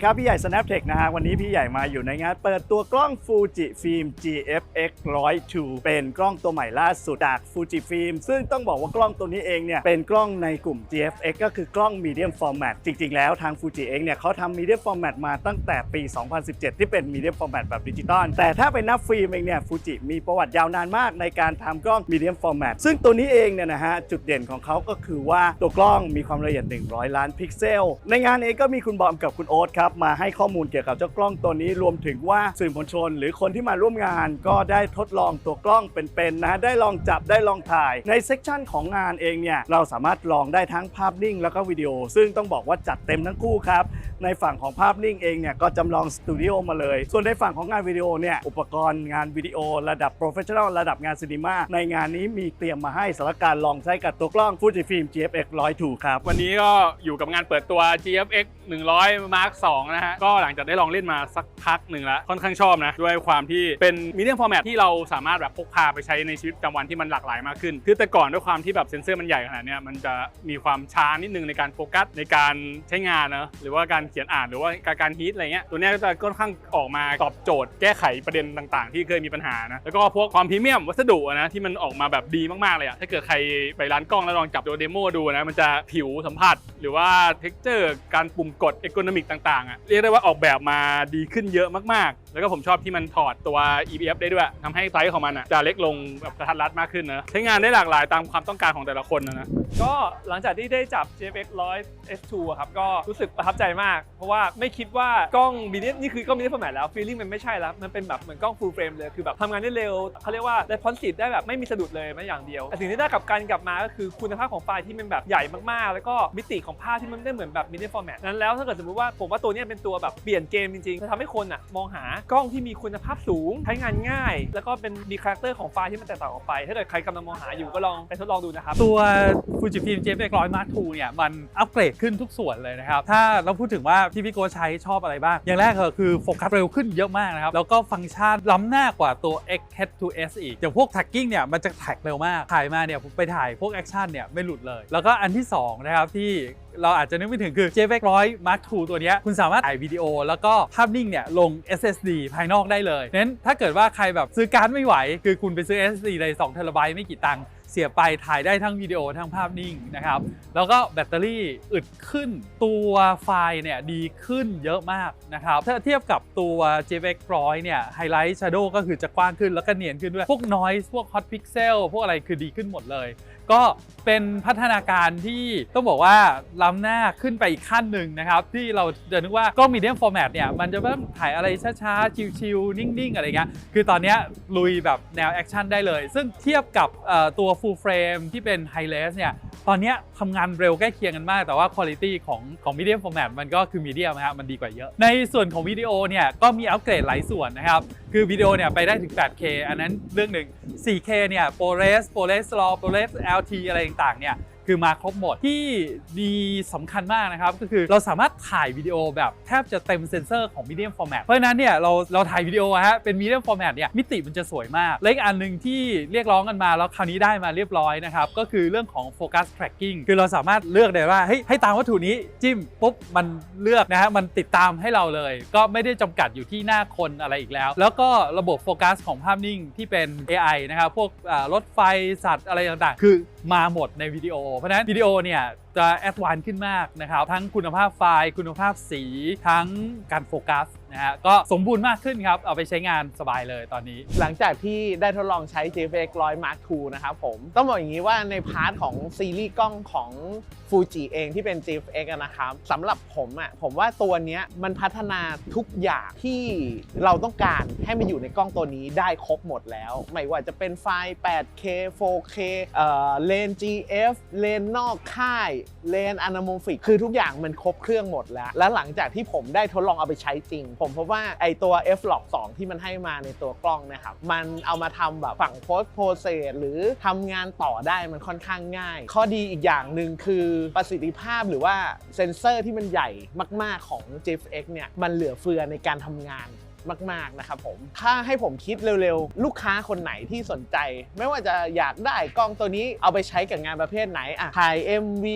ดีครับ พี่ใหญ่ Snaptech นะฮะ วันนี้พี่ใหญ่มาอยู่ในงานเปิดตัวกล้อง Fuji Film GFX 102เป็นกล้องตัวใหม่ล่าสุดจาก Fuji Film ซึ่งต้องบอกว่ากล้องตัวนี้เองเนี่ย เป็นกล้องในกลุ่ม GFX ก็คือกล้อง Medium Format จริง ๆ แล้วทาง Fuji เองเนี่ยเขาทำ Medium Format มาตั้งแต่ปี 2017 ที่เป็น Medium Format แบบดิจิตอลแต่ถ้าเป็นนับฟิล์มเองเนี่ย Fuji มีประวัติยาวนานมากในการทำกล้อง Medium Format ซึ่งตัวนี้เองเนี่ยนะฮะจุดเด่นของเขาก็คือว่าตัวกล้องมีความละเอียด 100 ล้านพิกเซล ในงานเองก็มีคุณบอมกับคุณโอ๊ตครับมาให้ข้อมูลเกี่ยวกับเจ้ากล้องตัวนี้รวมถึงว่าสื่อมวลชน หรือคนที่มาร่วมงานก็ได้ทดลองตัวกล้องเป็นๆนะได้ลองจับได้ลองถ่าย ในเซกชันของงานเองเนี่ยเราสามารถลองได้ทั้งภาพนิ่งแล้วก็วิดีโอ ซึ่งต้องบอกว่าจัดเต็มทั้งคู่ครับในฝั่งของภาพนิ่งเองเนี่ยก็จำลองสตูดิโอมาเลย ส่วนในฝั่งของงานวิดีโอเนี่ยอุปกรณ์งานวิดีโอ ระดับโปรเฟชชั่นอลระดับงานซีนีมาในงานนี้มีเตรียมมาให้สำหรับการลองใช้กับตัวกล้อง Fujifilm GFX 102ครับ วันนี้ก็อยู่กับงานเปิดตัว GFX 100 Mark 2นะฮะก็หลังจากได้ลองเล่นมาสักพักหนึ่งแล้วค่อนข้างชอบนะ ด้วยความที่เป็นมีเดียมฟอร์แมตที่เราสามารถแบบพกพาไปใช้ในชีวิตประจำวันที่มันหลากหลายมากขึ้น คือแต่ก่อนด้วยความที่แบบเซนเซอร์มันใหญ่ขนาดนี้มันจะมีความช้านิดนึงในการโฟกัสในการใช้งานนะหรือว่าการเขียนอ่านหรือว่าการการฮีทอะไรเงี้ยตัวนี้ก็จะค่อนข้างออกมาตอบโจทย์แก้ไขประเด็นต่างๆ ที่เคยมีปัญหานะแล้วก็พวกความพรีเมียมวัสดุนะที่มันออกมาแบบดีมากๆเลยอะถ้าเกิดใครไปร้านกล้องแล้วลองจับตัวเดโมดูนะมันจะผิวสัมผัส หรือว่าเท็กเจอร์การปุ่มกดเอ o n นมิกต่างๆอะเรียกได้ว่าออกแบบมาดีขึ้นเยอะมากแล้วก็ผมชอบที่มันถอดตัว EBF ได้ด้วยทำให้ไซส์ของมันอะจะเล็กลงแบบกระทัดรัดมากขึ้นนะใช้งานได้หลากหลายตามความต้องการของแต่ละคนนะนะ ก็หลังจากที่ได้จับ JFX 100 S2 อะครับก็รู้สึกประทับใจมาก เพราะว่าไม่คิดว่ากล้องมินินี่คือกล้องมินิฟอร์แมตแล้วฟีลลิ่งมันไม่ใช่แล้ว มันเป็นแบบเหมือนกล้อง full frame เลยคือแบบทำงานได้เร็วเขาเรียกว่า responsive ได้แบบไม่มีสะดุดเลยแม้อย่างเดียวแต่สิ่งที่ได้กลับกันกลับมาก็คือคุณภาพของไฟล์ที่มันแบบใหญ่มากๆ แล้วก็มิติของภาพที่มันได้เหมือนแบบมินิฟอร์แมตนั้นแล้วถ้าเกิดสมมติว่าผมว่าตัวนี้เป็นตัวแบบเปลี่ยนเกมจริงๆจะทำให้คนอะมองหากล้องที่มีคุณภาพสูง ใช้งานง่าย แล้วก็เป็นมีคาแรคเตอร์ของไฟล์ที่มันแตกต่างออกไป ถ้าเกิดใครกำลังมองหาอยู่ก็ลองไปทดลองดูนะครับ ตัว Fujifilm JPEG 100 Mark II เนี่ยมันอัปเกรดขึ้นทุกส่วนเลยนะครับ ถ้าเราพูดถึงว่าพี่พี่โกใช้ชอบอะไรบ้าง อย่างแรกก็คือโฟกัสเร็วขึ้นเยอะมากนะครับ แล้วก็ฟังก์ชันล้ำหน้ากว่าตัว X-H2S อีก อย่างพวก tagging เนี่ยมันจะแท็กเร็วมาก ถ่ายมาเนี่ยผมไปถ่ายพวกแอคชั่นเนี่ยไม่หลุดเลย แล้วก็อันที่2นะครับที่เราอาจจะนึกไม่ถึงคือ JPEG 100 Mark II ตัวนี้คุณสามารถถ่ายวิดีโอ แล้วก็ภาพนิ่งเนี่ยลง SSD ภายนอกได้เลยเน้นถ้าเกิดว่าใครแบบซื้อการ์ดไม่ไหว คือคุณไปซื้อ SSD ใน2 t b ไม่กี่ตังค์ เสียบไปถ่ายได้ทั้งวิดีโอทั้งภาพนิ่งนะครับ แล้วก็แบตเตอรี่อึดขึ้นตัวไฟล์เนี่ยดีขึ้นเยอะมากนะครับ ถ้าเทียบกับตัว JPEG 100เนี่ยไฮไลท์ Shadow ก็คือจะกว้างขึ้นแล้วก็เนียนขึ้นด้วย พวก Noise พวก Hot Pixel พวกอะไรคือดีขึ้นหมดเลย ก็เป็นพัฒนาการที่ต้องบอกว่าล้ำหน้าขึ้นไปอีกขั้นหนึ่งนะครับ ที่เราจะนึกว่ากล้องมีเดียมฟอร์แมตเนี่ยมันจะต้องถ่ายอะไรช้าๆ ชิลๆนิ่งๆ อะไรเงี้ยคือตอนนี้ลุยแบบแนวแอคชั่นได้เลย ซึ่งเทียบกับตัว full frame ที่เป็น high res เนี่ยตอนนี้ทำงานเร็วใกล้เคียงกันมาก แต่ว่าคุณภาพของของ medium format มันก็คือ medium นะฮะมันดีกว่าเยอะ ในส่วนของวิดีโอเนี่ยก็มีอัปเกรดหลายส่วนนะครับ คือวิดีโอเนี่ยไปได้ถึง 8K อันนั้นเรื่องหนึ่ง 4K เนี่ย ProRes ProRes RAW ProRes LT อะไรต่างๆเนี่ย คือมาครบหมดที่ดีสำคัญมากนะครับ ก็คือเราสามารถถ่ายวิดีโอแบบแทบจะเต็มเซนเซอร์ของ medium format เพราะฉะนั้นเนี่ยเราเราถ่ายวิดีโอฮะเป็น medium format เนี่ยมิติมันจะสวยมากและอีกอันหนึ่งที่เรียกร้องกันมาแล้วคราวนี้ได้มาเรียบร้อยนะครับ ก็คือเรื่องของ focus tracking คือเราสามารถเลือกได้ว่าเฮ้ยให้ตามวัตถุนี้จิ้มปุ๊บมันเลือกนะฮะมันติดตามให้เราเลย ก็ไม่ได้จำกัดอยู่ที่หน้าคนอะไรอีกแล้ว แล้วก็ระบบโฟกัสของภาพนิ่งที่เป็น AI นะครับพวกรถไฟสัตว์อะไรต่างๆ คือมาหมดในวิดีโอ เพราะฉะนั้นวิดีโอเนี่ยจะแอดวานซ์ขึ้นมากนะครับ ทั้งคุณภาพไฟล์ คุณภาพสี ทั้งการโฟกัส นะฮะก็สมบูรณ์มากขึ้นครับ เอาไปใช้งานสบายเลยตอนนี้ หลังจากที่ได้ทดลองใช้ JPEG 100 Mark II นะครับผม ต้องบอกอย่างนี้ว่าในพาร์ทของซีรีส์กล้องของ Fuji เองที่เป็น JPEG นะครับสำหรับผมอะผมว่าตัวเนี้ยมันพัฒนาทุกอย่างที่เราต้องการให้มันอยู่ในกล้องตัวนี้ได้ครบหมดแล้ว ไม่ว่าจะเป็นไฟล์ 8K 4K เอ่อเลน GF เลนนอกค่าย เลนอนาโมฟิก คือทุกอย่างมันครบเครื่องหมดแล้ว และหลังจากที่ผมได้ทดลองเอาไปใช้จริงผมพบว่าไอตัว f log 2ที่มันให้มาในตัวกล้องนะครับ มันเอามาทำแบบฝั่ง post process หรือทำงานต่อได้มันค่อนข้างง่าย ข้อดีอีกอย่างหนึ่งคือประสิทธิภาพหรือว่าเซนเซอร์ที่มันใหญ่มาก ๆของ GFX เนี่ยมันเหลือเฟือในการทำงาน มาก ๆนะครับผม ถ้าให้ผมคิดเร็วๆ ลูกค้าคนไหนที่สนใจ ไม่ว่าจะอยากได้กล้องตัวนี้เอาไปใช้กับงานประเภทไหนอะถ่าย MV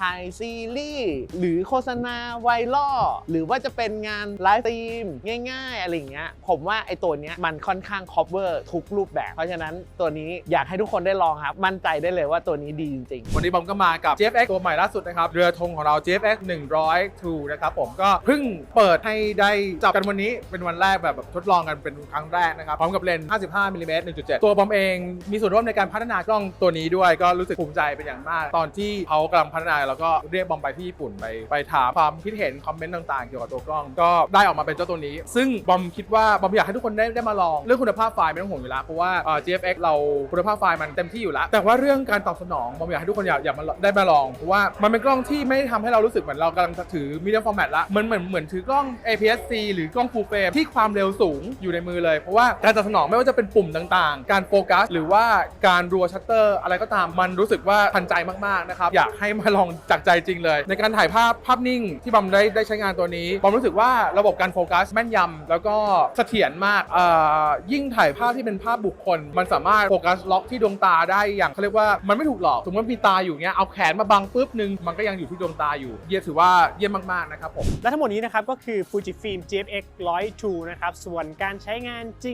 ถ่ายซีรีส์หรือโฆษณาไวรัลหรือว่าจะเป็นงานไลฟ์สตรีมง่าย ๆ อะไรอย่างเงี้ยผมว่าไอ้ตัวเนี้ยมันค่อนข้าง cover ทุกรูปแบบ เพราะฉะนั้นตัวนี้อยากให้ทุกคนได้ลองครับ มั่นใจได้เลยว่าตัวนี้ดีจริงๆ วันนี้บอมก็มากับ GFX ตัวใหม่ล่าสุดนะครับ เรือธงของเรา GFX 100 2นะครับผมก็เพิ่งเปิดให้ได้จับกันวันนี้เป็นวันแรกแบบแบบทดลองกันเป็นครั้งแรกนะครับพร้อมกับเลนส์55มิลลิเมตร1.7 ตัวบอมเองมีส่วนร่วมในการพัฒนากล้องตัวนี้ด้วยก็รู้สึกภูมิใจเป็นอย่างมาก ตอนที่เขากำลังพัฒนาแล้วก็เรียกบอมไปที่ญี่ปุ่นไปไปถามความคิดเห็นคอมเมนต์ต่างๆ เกี่ยวกับตัวกล้อง ก็ได้ออกมาเป็นเจ้าตัวนี้ ซึ่งบอมคิดว่าบอมอยากให้ทุกคนได้ได้มาลองเรื่องคุณภาพไฟล์ไม่ต้องห่วงอยู่แล้วเพราะว่าเอ่อ GFX เราคุณภาพไฟล์มันเต็มที่อยู่แล้วแต่ว่าเรื่องการตอบสนองบอมอยากให้ทุกคนอยากอยากมาได้มาลองเพราะว่ามันเป็นกล้องที่ไม่ได้ทำให้เรารู้สึกเหมือนเรากำลังถือ medium format ละเหมือนเหมือนเหมือนถือกล้อง APS-C หรือกล้อง full frame ที่ความเร็วสูงอยู่ในมือเลย เพราะว่าการตอบสนองไม่ว่าจะเป็นปุ่มต่างๆ การโฟกัส หรือว่าการรัวชัตเตอร์ อะไรก็ตามมันรู้สึกว่าทันใจมากๆนะครับอยากให้มาลองจากใจจริงเลย ในการถ่ายภาพภาพนิ่งที่บอมได้ได้ใช้งานตัวนี้บอมรู้สึกว่าระบบการโฟกัสแม่นยำแล้วก็เสถียรมากเอ่อยิ่งถ่ายภาพที่เป็นภาพบุคคล มันสามารถโฟกัสล็อกที่ดวงตาได้อย่างเขาเรียกว่ามันไม่ถูกหลอกสมมติว่ามีตาอยู่เงี้ยเอาแขนมาบังปุ๊บนึงมันก็ยังอยู่ที่ดวงตาอยู่ เยี่ยถือว่าเยี่ยมมากๆนะครับผมและทั้งหมดนี้นะครับก็คือ Fujifilm GFX 102นะครับ ส่วนการใช้งานจ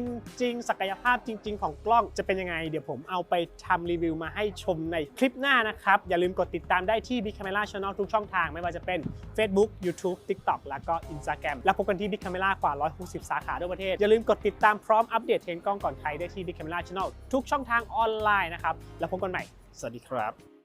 ริง ๆ ศักยภาพจริง ๆ ของกล้องจะเป็นยังไง เดี๋ยวผมเอาไปทำรีวิวมาให้ชมในคลิปหน้านะครับ อย่าลืมกดติดตามได้ที่ Big Camera Channel ทุกช่องทาง ไม่ว่าจะเป็น Facebook YouTube TikTok แล้วก็ Instagram แล้วพบกันที่ Big Camera กว่า 160 สาขาทั่วประเทศ อย่าลืมกดติดตามพร้อมอัปเดตเทรนด์กล้องก่อนใครได้ที่ Big Camera Channel ทุกช่องทางออนไลน์นะครับ แล้วพบกันใหม่ สวัสดีครับ